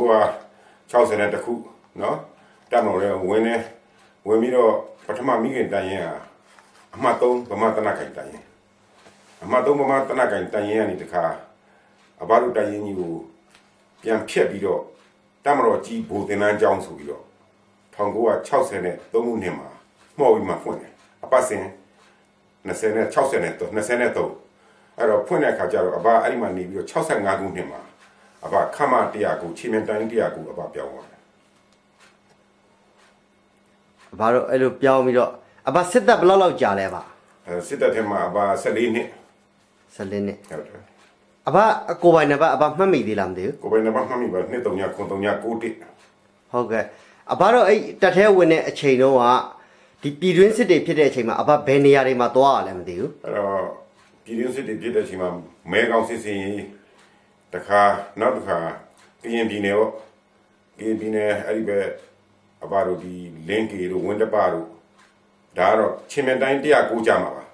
ဟိုက60နဲ့တခုเนาะတက်မလို့လဲဝင်နေဝင်ပြီးတော့ပထမမိခင်တန်ရင်ဟာအမှတ်3ဗမာတနခိုင်တန်ရင်အမှတ်3ဗမာတနခိုင်တန်ရင်ကနေတခါအဘတို့တန်ရင်ကြီးကိုပြန်ဖြက်ပြီးတော့တက်မလို့ကြီးဘိုတင်နန်းကျောင်းဆိုပြီးတော့1960နဲ့3ခုနှစ်မှာမှော်ပြီးမှဖွင့်တယ်အပတ်စဉ်20နဲ့60နဲ့20နဲ့3အဲ့တော့ဖွင့်တဲ့အခါကျတော့အဘအဲ့ဒီမှာနေပြီးတော့65ခုနှစ်မှာ အဘခမတရားကိုချင်းမတိုင်းတရားကိုအဘပြောင်းသွားတယ်ဘာလို့အဲ့လိုပြောင်းပြီးတော့အဘစစ်သက်ဘယ်လောက်လောက်ကြာလဲပါအဲစစ်တပ်ထဲမှာအဘ14နှစ်14နှစ်ဟုတ်တယ်အဘအကိုပိုင်နံပါတ်အဘမှတ်မိသေးလားမသိဘူးကိုယ်ပိုင်နံပါတ်မှတ်မိပါနှစ်3ည9 3ည9တိဟုတ်ကဲ့အဘတော့အဲ့တက်ထဲဝင်တဲ့အချိန်တုန်းကဒီပြည်တွင်းစစ်တွေဖြစ်တဲ့အချိန်မှာအဘဘယ်နေရာတွေမှာသွားရလဲမသိဘူးအဲ့တော့ပြည်တွင်းစစ်တွေပြည့်တဲ့အချိန်မှာမဲကောင်းစစ်စင်ရေး တခါနောက်တစ်ခါကရင်ပြည်နယ်ပေါ့ကရင်ပြည်နယ်အဲ့ဒီပဲအဘတို့ဒီလင်းကေတို့ဝင်းတပတို့ဒါကတော့ချင်းမတိုင်း109ကြမှာပါ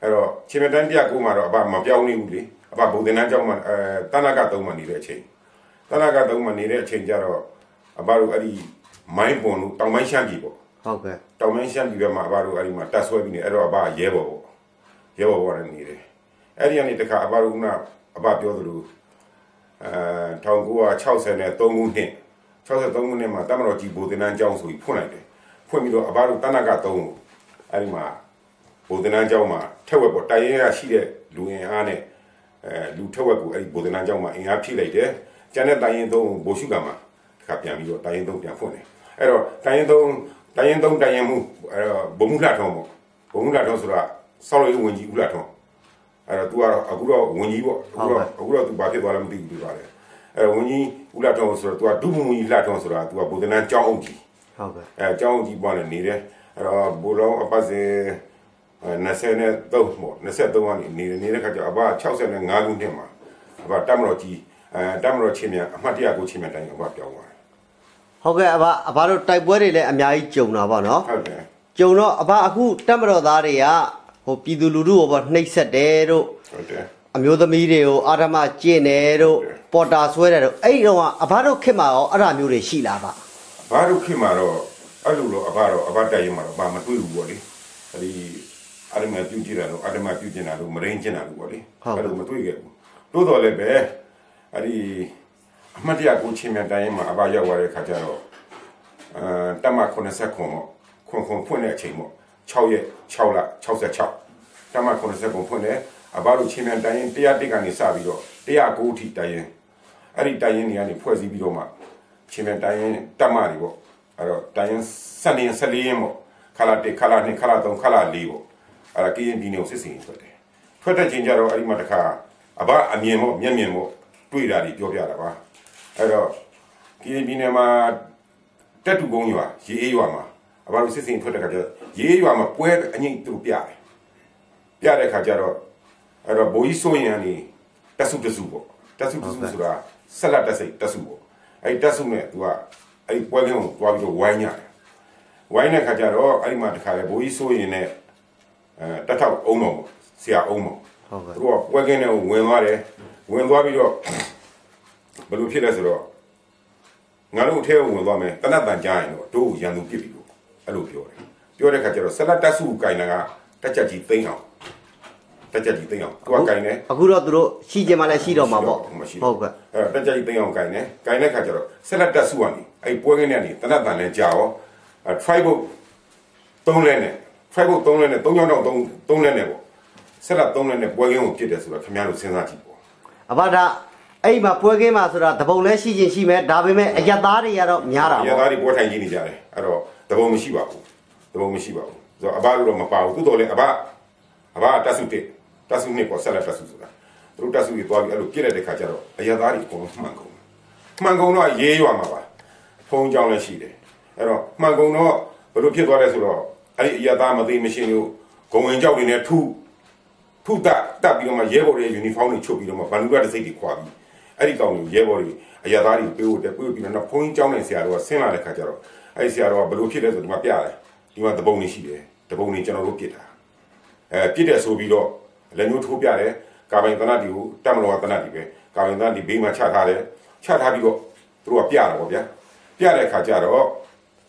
အဲ့တော့ချင်းမတိုင်း109မှာတော့အဘမပြောင်းနေဘူးလေအဘဗုဒ္ဓနန်းကျောင်းမှာအဲတဏ္ဍက3မှာနေတဲ့အချိန်တဏ္ဍက3မှာနေတဲ့အချိန်ကျတော့အဘတို့အဲ့ဒီမိုင်းပွန်တို့တောင်ပိုင်းရှမ်းပြည်ပေါ့ဟုတ်ကဲ့တောင်ပိုင်းရှမ်းပြည်ဘက်မှာအဘတို့အဲ့ဒီမှာတက်ဆွဲပြီးနေအဲ့တော့အဘရဲဘော်ပေါ့ရဲဘော်ဘော်နဲ့နေတယ်အဲ့ဒီကနေတခါအဘတို့ကအဘပြောသလို အဲ1960နဲ့3ခုနှစ်63ခုနှစ်မှာတမတော်ကြီးဘူဒနန်းကျောင်းဆိုပြီးဖွင့်လိုက်တယ်ဖွင့်ပြီးတော့အဘတို့တနက3ကိုအဲ့ဒီမှာဘူဒနန်းကျောင်းမှာထက်ဝက်ပေါ့တိုင်ရဲရရှိတဲ့လူအင်အားနဲ့အဲလူထက်ဝက်ကိုအဲ့ဒီဘူဒနန်းကျောင်းမှာအင်အားဖြည့်လိုက်တယ်ကျန်တဲ့တိုင်ရင်3ကိုဘိုရှုကမှာတခါပြန်ပြီးတော့တိုင်ရင်3ပြန်ဖွင့်တယ်အဲ့တော့တိုင်ရင်3တိုင်ရင်3တိုင်ရင်မှုအဲ့တော့ဘုံမှုလှထုံးပေါ့ဘုံမှုလှထုံးဆိုတာဆောက်လို့ဝင်ကြီးဦးလှထုံး အဲ့တော့ तू ကတော့အခုတော့ဝင်ကြီးပေါ့အခုတော့အခုတော့ तू ဘာဖြစ်သွားလဲမသိဘူး तू ပါတယ်အဲ့တော့ဝင်ကြီးဦးလာတော့ဆိုတော့ तू ကဒုဗဝင်ကြီးလာတော့ဆိုတာ तू ကဗုဒ္ဓနန်းကျောင်းအောင်ကြီး ဟုတ်ကဲ့ အဲကျောင်းအောင်ကြီးပေါ်နေနေတယ်အဲ့တော့ဘိုးတော်အပတ်စဉ်20နဲ့3ပေါ့23ကနေနေနေတဲ့ခါကျအဘ65ခုနှစ်မှာအဘတက်မတော်ကြီးအဲတက်မတော်ချင်းမြန်အမှတ်တရကိုချင်းမြန်တိုင်းအဘပြောင်းသွားတယ် ဟုတ်ကဲ့အဘအဘတို့တိုက်ပွဲတွေလည်းအများကြီးကြုံတာပေါ့နော် ဟုတ်တယ် ကြုံတော့အဘအခုတက်မတော်သားတွေကဟို ပြည်သူလူထုကိုပေါ့နှိပ်စက်တယ်တို့ဟုတ်တယ်အမျိုးသမီးတွေကိုအာဓမကျင့်တယ်တို့ပေါ်တာဆွဲတယ်တို့အဲ့ဒီတော့ကအဘတို့ခင်မှာရောအဲ့ဒါမျိုးတွေရှိလားဗျဘာလို့ခင်မှာတော့အဲ့လိုတော့အဘတော့အဘတိုင်ရင်မှာတော့ဘာမတွေ့ဘူးပေါ့လေအဲ့ဒီအရမပြုတ်ကြည့်တာတော့အရမပြုတ်ကျင်တာလို့မရင်းကျင်တာလို့ပေါ့လေအဲ့လိုမတွေ့ခဲ့ဘူးတိုးတော်လည်းပဲအဲ့ဒီအမှတ်တရကိုချင်းမြန်တိုင်ရင်မှာအဘရောက်သွားတဲ့ခါကျတော့အဲတက်မ80ခွန်ပေါ့ခွန်ခွန်ဖွင့်တဲ့အချိန်ပေါ့6ရက်6လ66 တက်မ80ခွန်ဖွင့်တယ်အဘတို့ချင်းမြန်တိုင်ရင်101ကနေစပြီးတော့109ထိတိုင်ရင်အဲ့ဒီတိုင်ရင်တွေကနေဖွဲ့စည်းပြီးတော့မှချင်းတဲ့တိုင်းရင်တက်မတွေပေါ့အဲ့တော့တိုင်းရင်7ရင်14ရင်ပေါ့ခလာ1ခလာ2ခလာ3ခလာ4ပေါ့အဲ့ဒါကရင်ပြည်နယ်ကိုစစ်စင်ထွက်တယ်ထွက်တဲ့ချိန်ကျတော့အဲ့ဒီမှာတခါအဘအမြင်ပေါ့မျက်မြင်ပေါ့တွေ့တာတွေပြောပြတာပါအဲ့တော့ကရင်ပြည်နယ်မှာတက်တူကုန်းရွာရေအေးရွာမှာအဘတို့စစ်စင်ထွက်တဲ့ခါကျတော့ရေအေးရွာမှာပွဲအငိမ့်သူပြတယ် ပြတဲ့ခါကျတော့အဲ့တော့ဘိုးကြီးစိုးရင်ကနေတက်စုတက်စုပေါ့တက်စုတက်စုဆိုတာဆက်လက်တက်စိတ်တက်စုပေါ့အဲ့ဒီတက်စုနဲ့ तू ကအဲ့ဒီပွဲကင်းကိုတွားပြီးတော့ဝိုင်းညတယ်ဝိုင်းတဲ့ခါကျတော့အဲ့ဒီမှာတခါလေဘိုးကြီးစိုးရင်နဲ့အဲတက်ထောက်အုံးတော်ပေါ့ဆရာအုံးပေါ့ဟုတ်ကဲ့သူကပွဲကင်းနဲ့ဝင်သွားတယ်ဝင်သွားပြီးတော့ဘယ်လိုဖြစ်လဲဆိုတော့ငါတို့အထဲကိုဝင်သွားမယ်တနတ်တန်ကြားရင်တော့တို့ကိုရန်သူပြစ်ပြီလို့အဲ့လိုပြောတယ်ပြောတဲ့ခါကျတော့ဆက်လက်တက်စုကိုကင်တာကတက်ချက်ကြီးသိမ်းအောင် တက်ချက်ကြီးသိမ်းအောင် तू ကကင်တယ်အခုတော့သူတို့ရှိကြမှာလည်းရှိတော့မှာပေါ့မရှိဟုတ်ကဲ့အဲ့တော့တက်ကြိတ်သိမ်းအောင်ကင်တယ်ကင်တဲ့ခါကျတော့ဆက်လက်တက်စုကနေအဲ့ပွဲကင်းနဲ့နေတနတ်တန်နဲ့ကြာရောအဲ tribal သုံးလဲနဲ့ tribal သုံးလဲနဲ့သုံးချောင်းတော့သုံးသုံးလဲနဲ့ပေါ့ဆက်လက်သုံးလဲနဲ့ပွဲကင်းကိုပြစ်တယ်ဆိုတော့ခင်ဗျားတို့စဉ်းစားကြည့်ပေါ့အဘဒါအဲ့ဒီမှာပွဲကင်းမှာဆိုတာတပုံလဲရှိချင်းရှိမယ်ဒါပေမဲ့အယက်သားတွေကတော့များတာရပေါ့သားတွေပွဲထိုင်ကြည့်နေကြတယ်အဲ့တော့တဘုံမရှိပါဘူးတဘုံမရှိပါဘူးဆိုတော့အဘတို့တော့မပါဘူးသို့တော်လည်းအဘအဘတက်စုတစ် တက်စုနှစ်ပေါ့ဆက်လက်တက်စုဆိုတာသူတို့တက်စုတွေသွားပြီးအဲ့လိုပြစ်လိုက်တဲ့ခါကျတော့အရသားတွေအကုန်လုံးမှန်ကုန်မှန်ကုန်တော့ရေးရွာမှာပါဖုံးကြောင်းလည်းရှိတယ်အဲ့တော့မှန်ကုန်တော့ဘယ်လိုဖြစ်သွားလဲဆိုတော့အဲ့ဒီအရသားမသိမရှင်းလို့ဂုံဝင်ကြောက်တွေနဲ့ထုထုတက်တက်ပြီးတော့မှရဲဘော်တွေယူနီဖောင်းတွေချုပ်ပြီးတော့မှဘန်လူကတစိတ်တွေခွာပြီးအဲ့ဒီကောင်တွေရဲဘော်တွေအရသားတွေပေးဖို့တက်ပေးပြီးတော့ဖုံးကြောင်းနဲ့ဆရာတော်ကဆင်းလာတဲ့ခါကျတော့အဲ့ဒီဆရာတော်ကဘယ်လိုဖြစ်လဲဆိုဒီမှာပြတယ်ဒီမှာတပုံတွေရှိတယ်တပုံတွေကျွန်တော်တို့ပြစ်တာအဲပြစ်တယ်ဆိုပြီးတော့ လက်ညှိုးထိုးပြတယ်ကာပိုင်တနတ်ဒီကိုတက်မလို့ကတနတ်ဒီပဲကာပိုင်တနတ်ဒီဘေးမှာချထားတယ်ချထားပြီးတော့သူတို့ကပြတာပေါ့ဗျာပြတဲ့ခါကျတော့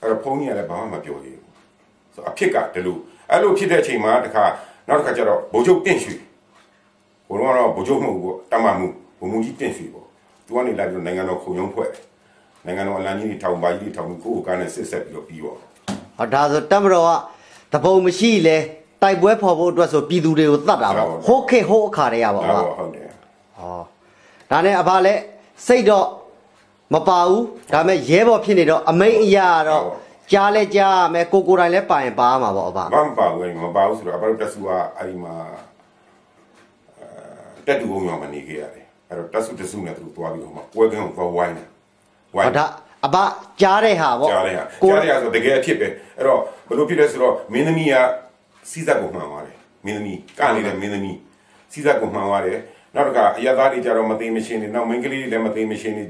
အဲ့တော့ဖုန်းကြီးကလည်းဘာမှမပြောသေးဘူးဆိုအဖြစ်ကဒီလိုအဲ့လိုဖြစ်တဲ့အချိန်မှာတခါနောက်တစ်ခါကျတော့ဘိုးချုပ်တင့်ရွှေဘိုးတော်ကတော့ဘိုးချုပ်မဟုတ်ဘူးပေါ့တမမှုဘုံမူကြီးတင့်ရွှေပေါ့သူကနေလာပြီးနိုင်ငံတော်ခုံရုံးဖွဲ့နိုင်ငံတော်အလံကြီးတွေထောင်ပါကြီးတွေထောင်ပြီးကိုယ့်ကိုယ်ကနေစစ်ဆက်ပြီးတော့ပြီးတော့ဟောဒါဆိုတက်မတော်ကတပုံမရှိလဲ တိုက်ပွဲဖော်ဖို့အတွက်ဆိုပြည်သူတွေကိုတတ်တာပေါ့ဟုတ်ခေတ်ဟုတ်အခါတည်းရပါဒါဘာတော့ဟုတ်တယ်ဟောဒါနဲ့အဖလည်းစိတ်တော့မပါဘူးဒါပေမဲ့ရဲဘော်ဖြစ်နေတော့အမိန်အရာတော့ကြားလဲကြားရမယ်ကိုကိုယ်တိုင်လဲပါရင်ပါရမှာပေါ့အဖမမပါဘူးမပါဘူးဆိုတော့အဘတို့တက်စုကအဲ့ဒီမှာအဲတက်တူအောင်ရောမနေခဲ့ရတယ်အဲ့တော့တက်စုတက်စုနဲ့သူတို့သွားပြီးတော့မှပွဲကန်းကိုသွားဝိုင်းတယ်ဝိုင်းဟောဒါအဖကြားတဲ့ဟာပေါ့ကြားရရကိုကြားရဆိုတကယ်အဖြစ်ပဲအဲ့တော့ဘယ်လိုဖြစ်လဲဆိုတော့မင်းသမီးက စီးစက်ကိုမှန်သွားတယ်မင်းသမီးကနေတဲ့မင်းသမီးစီးစက်ကိုမှန်သွားတယ်နောက်တစ်ခါအရသားတွေကြတော့မသိမရှင်းနေနောက်မိန်းကလေးတွေလည်းမသိမရှင်းနေ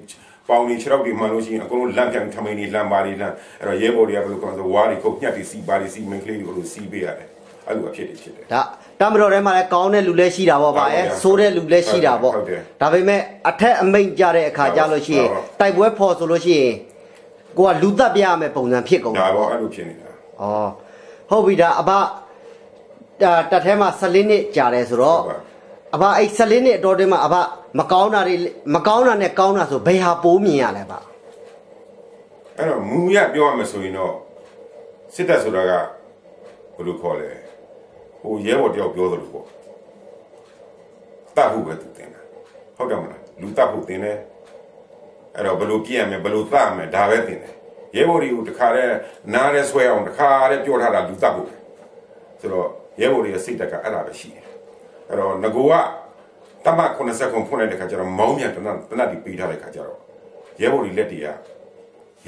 ပေါင်နေခြေထောက်တွေမှန်လို့ရှိရင်အကုန်လုံးလန့်ပြန်ထမိန်တွေလန့်ပါတွေလန့်အဲ့တော့ရဲဘော်တွေကဘယ်လိုကောဆိုဝါးတွေခုတ်ညှက်တွေစီးပါတွေစီးမိန်းကလေးတွေကိုစီးပေးရတယ်အဲ့လိုအဖြစ်တွေဖြစ်တယ်ဒါတမတော်ထဲမှာလည်းကောင်းတဲ့လူလည်းရှိတာပေါ့ဗျာဟုတ်အဲတယ်ဆိုးတဲ့လူလည်းရှိတာပေါ့ဟုတ်တယ်ဒါပေမဲ့အထက်အမိန်ကြတဲ့အခါကြလို့ရှိရင်ဟုတ်တိုက်ပွဲဖော်ဆိုလို့ရှိရင်ကိုကလူသက်ပြရမယ်ပုံစံဖြစ်ကုန်ဒါတာပေါ့ပေါ့အဲ့လိုဖြစ်နေတာဩဟုတ်ပြီဒါအဘဒါ တက်ထဲမှာ14နှစ်ကြာတယ်ဆိုတော့ဟုတ်ပါအဘအဲ့14နှစ်အတော်တွင်းမှာအဘမကောင်းတာတွေမကောင်းတာနဲ့ကောင်းတာဆိုဘယ်ဟာပိုးမြင်ရလဲဗျအဲ့တော့မူရပြောရမယ်ဆိုရင်တော့စစ်တပ်ဆိုတာကဘယ်လိုခေါ်လဲဟိုရဲဘော်တယောက်ပြောသလိုပေါ့တတ်ဖို့ပဲသူတင်တာဟုတ်တယ်မလားလူတတ်ဖို့တင်တယ်အဲ့တော့ဘယ်လိုပြည့်ရမယ်ဘယ်လိုသတ်ရမယ်ဒါပဲတင်တယ်ရဲဘော်တွေကိုတခါတည်းနားရဲဆွဲအောင်တခါတည်းပြောထားတာလူတတ်ဖို့ပဲဆိုတော့ ရဲဘော်တွေရဲ့စိတ်တက်ကအဲ့ဒါပဲရှိတယ်အဲ့တော့ငကိုကတမ80ခုဖွင့်လိုက်တဲ့ခါကျတော့မောင်းမြန်တနတ်တနတ်ဒီပေးထားတဲ့ခါကျတော့ရဲဘော်တွေလက်တွေက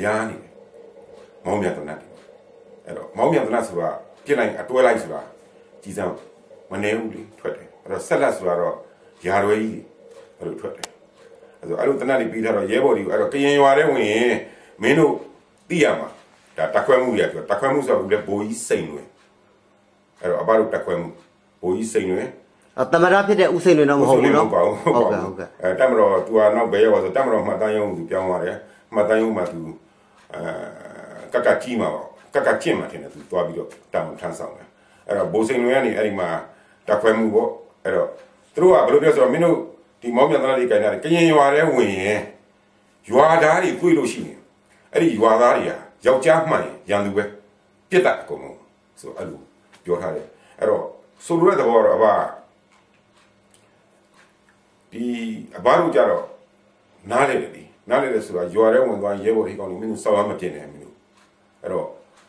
ရားနေတယ်မောင်းမြတ်တနတ်တွေအဲ့တော့မောင်းမြတ်တနတ်ဆိုတာပြစ်လိုက်အတွဲလိုက်ဆိုတာကြည်စမ်းမနေဘူးလေထွက်တယ်အဲ့တော့ဆက်လက်ဆိုတာတော့ယာရွယ်ကြီးအဲ့လိုထွက်တယ်အဲ့တော့အဲ့လိုတနတ်တွေပြီးထားတော့ရဲဘော်တွေကိုအဲ့တော့ကရင်ရွာထဲဝင်ရင်မင်းတို့သိရမှာဒါတက်ခွဲမှုရပြောတက်ခွဲမှုဆိုတော့လေဘိုးကြီးစိန်လွင် အဲ့တော့အဘတို့တက်ခွဲမှုဘိုးကြီးစိန်လွင်အဲ့တမရဖြစ်တဲ့ဥစိန်တွေတော့မဟုတ်ဘူးနော်ဟုတ်ပါဘူးဟုတ်ပါကဲ့ဘူးဟုတ်ကဲ့အဲတက်မတော်သူကနောက်ဘယ်ရောက်သွားဆိုတက်မတော်မှတ်တမ်းရုံသူပြောင်းသွားတယ်မှတ်တမ်းရုံမှာသူအဲကကကြီးမှာပေါ့ကကကျင့်မှာထင်တယ်သူသွားပြီးတော့တောင်းထမ်းဆောင်တယ်အဲ့တော့ဘိုးစိန်လွင်ကနေအဲ့ဒီမှာတက်ခွဲမှုပေါ့အဲ့တော့သူတို့ကဘယ်လိုပြောဆိုတော့မင်းတို့ဒီမောင်မြတ်သားတွေကင်တာကရင်ရွာထဲဝင်ရင်ရွာသားတွေတွေ့လို့ရှိရင်အဲ့ဒီရွာသားတွေကယောက်ျားမှန်ရင်ရန်သူပဲပြစ်တတ်အကုန်လုံးဆိုအဲ့လို ပြောထားတယ်အဲ့တော့ဆိုလိုတဲ့သဘောကတော့အဘဒီအဘတို့ကြတော့နားလေတယ်ဒီနားလေတယ်ဆိုတာရွာထဲဝင်သွားရင်ရဲဘော်တွေကောင်းနေမင်းတို့စောက်ရမတင်နဲ့မင်းတို့အဲ့တော့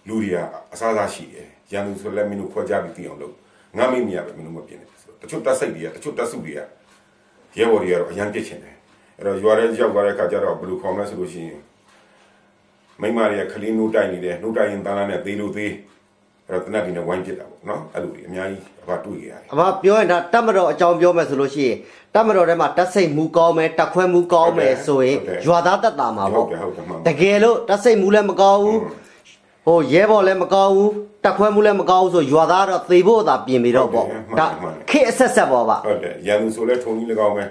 လူတွေကအစားအစာရှိတယ်ရန်သူဆိုလည်းမင်းတို့ခွဲကြပြီးသိအောင်လုပ်ငါမိမရပဲမင်းတို့မပြင်နဲ့ဆိုတော့တချို့တက်စိတ်တွေကတချို့တက်စုတွေကရဲဘော်တွေကတော့အရန်ပြစ်ချင်တယ်အဲ့တော့ရွာထဲရောက်သွားတဲ့အခါကျတော့ဘယ်လိုခေါ်မလဲဆိုလို့ရှိရင်မိမတွေကခလင်းနိုးတိုက်နေတယ်နိုးတိုက်ရင်တန်းလာနဲ့သေးလို့သေး အဲ့တော့တနက်ဒီနဲ့ဝိုင်းပြစ်တာပေါ့နော်အဲ့လိုတွေအများကြီးအဘတွေ့ကြရတယ်အဘပြောရင်ဒါတက်မတော်အကြောင်းပြောမယ်ဆိုလို့ရှိရင်တက်မတော်ထဲမှာတက်စိတ်မူကောင်းမယ်တက်ခွဲမူကောင်းမယ်ဆိုရင်ဟုတ်တယ်ရွာသားတက်တာမှာဟုပေါ့တ်တယ်ဟုတ်တယ်မှန်ပါတကယ်လို့တက်စိတ်မူလည်းမကောင်းဘူးဟိုရဲဘော်လည်းမကောင်းဘူးတက်ခွဲမူလည်းမကောင်းဘူးဆိုရွာသားတော့သေဖို့သာပြင်ပြီးတော့ပေါ့ဟုတ်တယ်မှန်ဒါတယ်မှန်တယ် ခေတ်အဆက်ဆက်ပေါ့ဗျဟုတ်တယ်ရန်သူဆိုလဲထုံကြီး၎င်းပဲ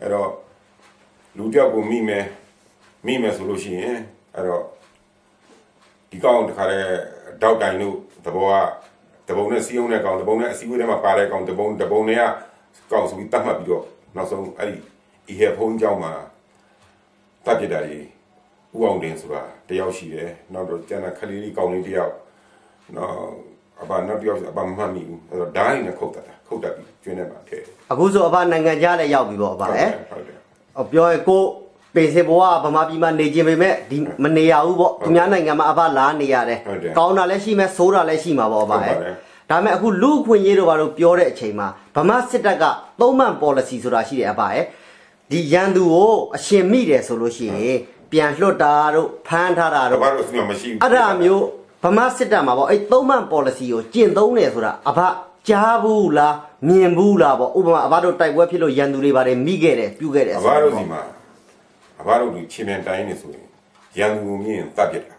အဲ့တော့လူတယောက်ကိုမိမယ်မိမယ်ဆိုလို့ရှိရင်အဲ့တော့ဒီကောင်တခါလဲတောက်တိုင်တို့ သဘောကတပုံနဲ့စီးအောင်တဲ့ကောင်တပုံနဲ့အစည်းအဝေးထဲမှာပါတဲ့ကောင်တပုံတပုံနဲ့ကကောင်ဆိုပြီးတတ်မှတ်ပြီးတော့နောက်ဆုံးအဲ့ဒီအီဟေဖုန်းကြောင်းမှာတပ်ပြစ်တာကြီးဥအောင်တင်ဆိုတာတယောက်ရှိတယ်နောက်တော့ကျန်တဲ့ခလေးလေးကောင်လေးတယောက်နောက်အဘနောက်တယောက်အဘမမှတ်မိဘူးအဲ့တော့ဓာတ်ရည်နဲ့ခုတ်တတ်တာခုတ်တတ်ပြီးကျွင်းထဲမှာထည့်တယ်အခုဆိုအဘနိုင်ငံခြားလည်းရောက်ပြီပေါ့အဘဟဲ့ဟုတ်တယ်ဟောပြောရင်ကို ပေစင်ဘဝကဗမာပြည်မှာနေခြင်းပေမဲ့ဒီမနေရဘူးပေါ့သူများနိုင်ငံမှာအဘလာနေရတယ်ဟုတ်တယ်ကောင်းတာလည်းရှိမယ်ဆိုးတာလည်းရှိမှာပေါ့အဘဟုတ်ဟဲ့ပါတယ်ဒါပေမဲ့အခုလူအခွင့်အရေးတို့ဘာလို့ပြောတဲ့အချိန်မှာဗမာစစ်တပ်ကသုံးမှန် policy ဆိုတာရှိတယ်အဘဟဲ့ဒီရန်သူကိုအရှင်မိတယ်ဆိုလို့ရှိရင်ပြန်လွတ်တာတို့ဖမ်းထားတာတတို့ပတ်တော့စီမမရှိဘူးအဲ့ဒါမျိုးဗမာစစ်တပ်မှာပေါ့အဲ့သုံးမှန် policy ကိုကျင့်သုံးတယ်ဆိုတာအဘကြားဘူးလားမြင်ဘူးလားပေါ့ဥပမာအဘတို့တိုက်ပွဲဖြစ်လို့ရန်သူတွေပါတယ်မိခဲ့တယ်ပြုခဲ့တယ်အဆိုဘတော့တို့စီမှာ အဘတို့ဒီချင်းမြန်တိုင်းနေဆိုရင်ရန်သူကိုမြင်ရင်တတ်ပြစ်တာ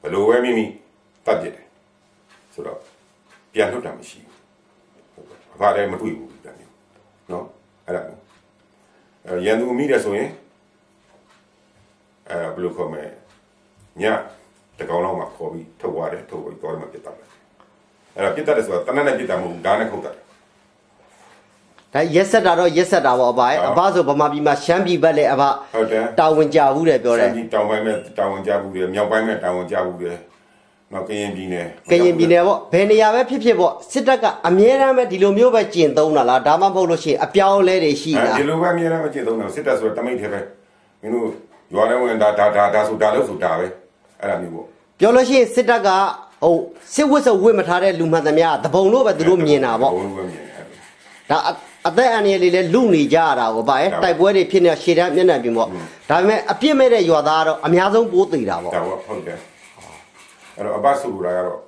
ဘယ်လိုပဲမိမိတတ်ပြစ်တယ်ဆိုတော့ပြန်လွတ်တာမရှိဘူးအဘလည်းမတွေ့ဘူးဒီတိုင်းနော်အဲ့ဒါမျိုးအဲ့ရန်သူကိုမိတယ်ဆိုရင်အဲဘယ်လိုခေါ်မလဲညတကောင်လောက်မှခေါ်ပြီးထုတ်သွားတယ်ထုတ်ပြီးတော့မှပြတ်သွားတယ်အဲ့တော့ပြတ်တတ်တယ်ဆိုတာတနက်နဲ့ပြတ်တာမဟုတ်ဘူးဓာတ်နဲ့ခုတ်တတ်တယ် ဒါရက်ဆက်တာတော့ရက်ဆက်တာပေါ့အဘရဲ့ဟုတ်အဘဆိုဗမာပြည်မှာရှမ်းပြည်ဘက်လည်းအဘဟုတ်တယ်တာဝန်ကြဘူးတယ်ပြောတယ်စမ်းကြီးတောင်ပိုင်းမဲ့တောင်ဝင်ကြဘူးတယ်မြောက်ပိုင်းမဲ့တောင်ဝင်ကြဘူးတယ်နောက်ကရင်ပြည်နယ်ကရင်ပြည်နယ်ပေါ့ဘယ်နေရာပဲဖြစ်ဖြစ်ပေါ့စစ်တပ်ကအမြဲတမ်းပဲဒီလိုမျိုးပဲကျင့်သုံးတာလားဒါမှမဟုတ်လို့ရှိရင်အပြောင်းအလဲတွေရှိလားဒီလိုပဲအများနဲ့မကျင့်သုံးတော့စစ်တပ်ဆိုတော့တမိတ်ထဲပဲမင်းတို့ရွာထဲဝင်ဒါဒါဒါဒါဆိုဒါလို့ဆိုဒါပဲအဲ့ဒါမျိုးပေါ့ပြောလို့ရှိရင်စစ်တပ်ကဟိုစစ်ဝတ်စဝတ်မထားတဲ့လူမှန်သမျှတပုံလို့ပဲသူတို့မြင်တာပေါ့ဘုံပဲမြင်တယ်ဒါ အအသက်အန္တရာယ်လေးလည်းလူနေကြရတာကိုဗါရဲ့ဟုတ်တိုက်ပွဲတွေဖြစ်နေတဲ့ရှေ့တန်းမျက်နှာပြင်ပေါ့ဒါပေမဲ့အပြစ်မဲ့တဲ့ရွာသားကတော့အများဆုံးပိုးသေးတာပေါ့ဒါပေါ့ဟုတ်တယ်အဲ့တော့အဘဆိုလိုတာကတော့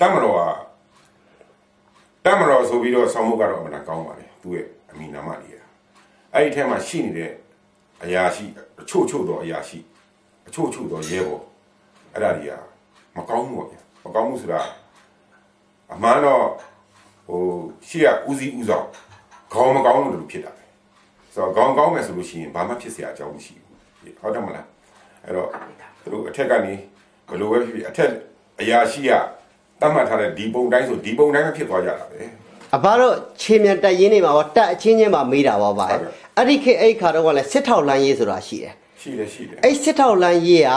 တမတော်ကတမတော်ဆိုပြီးတော့ဆောင်းမုတ်ကတော့အမှန်တန်ကောင်းပါလေသူ့ရဲ့အမိနာမလေးอ่ะအဲ့ဒီထဲမှာရှိနေတဲ့အရာရှိအချို့ချို့တော့အရာရှိအချို့ချို့တော့ရဲဘော်အဲ့ဒါတွေကမကောင်းဘူးပေါ့ဗျာမကောင်းဘူးဆိုတာအမှန်တော့ဟိုရှေ့ကဦးစီးဦးဆောင် ခေါင်းမကောင်းလို့ဖြစ်တာပဲဆိုတော့ခေါင်းကောင်းမယ်ဆိုလို့ရှိရင်ဘာမှဖြစ်စရာအကြောင်းမရှိဘူးဟုတ်တယ်မလားအဲ့တော့သူတို့အထက်ကနေဘယ်လိုပဲဖြစ်ဖြစ်အထက်အရာရှိကတတ်မှတ်ထားတဲ့ဒီပုံတိုင်းဆိုဒီပုံတိုင်းပဲဖြစ်သွားကြတာပဲအဘတော့ခြေမြန်တက်ရင်းနေမှာပေါ့တက်အချင်းချင်းမှာမေးတာပါပါအဲ့ဒီခေအဲ့ခါတော့ကလည်းစစ်ထောက်လမ်းရေးဆိုတာရှိတယ်ရှိတယ်ရှိတယ်အဲ့စစ်ထောက်လမ်းရေးက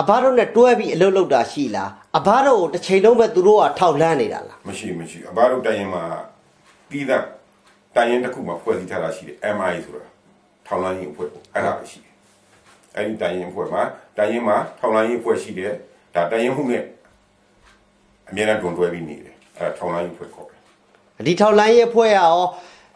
အဘတော့နဲ့တွဲပြီးအလုပ်လုပ်တာရှိလားအဘတော့တစ်ချိန်လုံးပဲသူတို့ကထောက်လန်းနေတာလားမရှိမရှိအဘတော့တိုင်ရင်မှာပြီးသား တိုင်ရင်တစ်ခုမှာဖွဲ့စည်းထားတာရှိတယ် MI ဆိုတာထောင်လိုင်းရင်အဖွဲ့ပေါ့အဲ့ဒါပဲရှိတယ်အဲ့ဒီတိုင်ရင်အဖွဲ့မှာတိုင်ရင်မှာထောင်လိုင်းရင်အဖွဲ့ရှိတယ်ဒါတိုင်ရင်မှုနဲ့အမြဲတမ်းတွန်တွဲပြီးနေတယ်အဲ့ဒါထောင်လိုင်းရင်အဖွဲ့ခေါ်တယ်ဒီထောက်လန်းရေးဖွဲ့ရရော